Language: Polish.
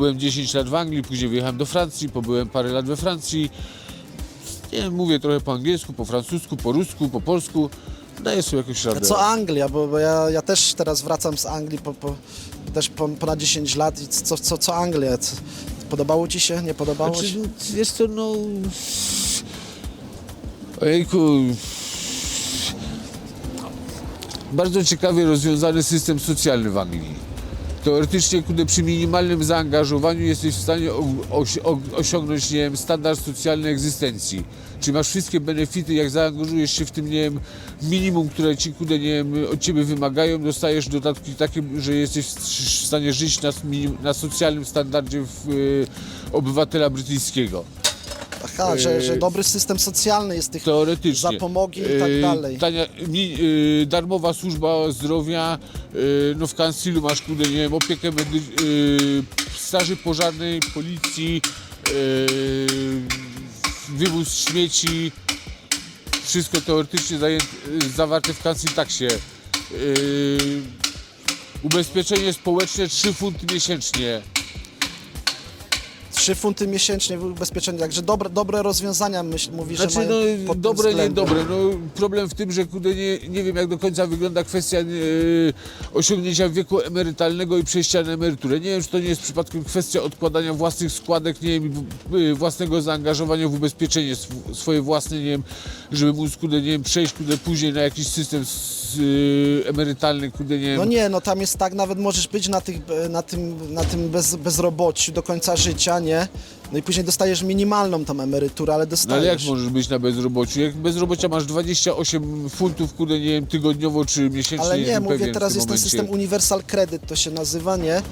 pobyłem 10 lat w Anglii, później wyjechałem do Francji, pobyłem parę lat we Francji. Nie mówię trochę po angielsku, po francusku, po rusku, po polsku. Daję sobie jakąś A radę. co Anglia, bo, bo ja, ja też teraz wracam z Anglii po, po, też po, ponad 10 lat i co, co, co Anglia? Podobało ci się, nie podobało Znaczy, się? no, wiesz co, no... Ojejku... Bardzo ciekawie rozwiązany system socjalny w Anglii. Teoretycznie, kudy przy minimalnym zaangażowaniu jesteś w stanie osiągnąć, nie wiem, standard socjalny egzystencji. Czyli masz wszystkie benefity, jak zaangażujesz się w tym, nie wiem, minimum, które ci, kudę, nie wiem, od ciebie wymagają, dostajesz dodatki takie, że jesteś w stanie żyć na, na socjalnym standardzie w, y, obywatela brytyjskiego. Aha, że, że dobry system socjalny jest tych Teoretycznie. zapomogi i tak Yy, dalej. Tania, mi, yy, darmowa służba zdrowia, yy, no w kancelu masz kudę, nie wiem, opiekę medy, yy, straży pożarnej, policji, yy, wywóz śmieci, wszystko teoretycznie zajęte, yy, zawarte w cancel taxie. Yy, ubezpieczenie społeczne 3 funty miesięcznie. 3 funty miesięcznie w ubezpieczeniu, także dobre, dobre rozwiązania myśl, mówi, że Znaczy, mają no, pod dobre, względem. niedobre. No, problem w tym, że kudę nie, nie wiem, jak do końca wygląda kwestia e, osiągnięcia wieku emerytalnego i przejścia na emeryturę. Nie wiem, czy to nie jest przypadkiem kwestia odkładania własnych składek, nie wiem, e, własnego zaangażowania w ubezpieczenie sw- swoje własne, nie wiem, żeby móc, kudę, nie wiem, przejść, kudę, później na jakiś system e, emerytalny, kudę, nie wiem. No nie, no tam jest tak, nawet możesz być na, tych, na tym, na tym bez, bezrobociu do końca życia, nie? No i później dostajesz minimalną tam emeryturę, ale No dostajesz. ale jak możesz być na bezrobociu? Jak bezrobocia masz 28 funtów, kudę, nie wiem, tygodniowo czy miesięcznie, Ale nie, jestem mówię, pewien w teraz tym jest ten momencie. system Universal Credit, to się nazywa, nie?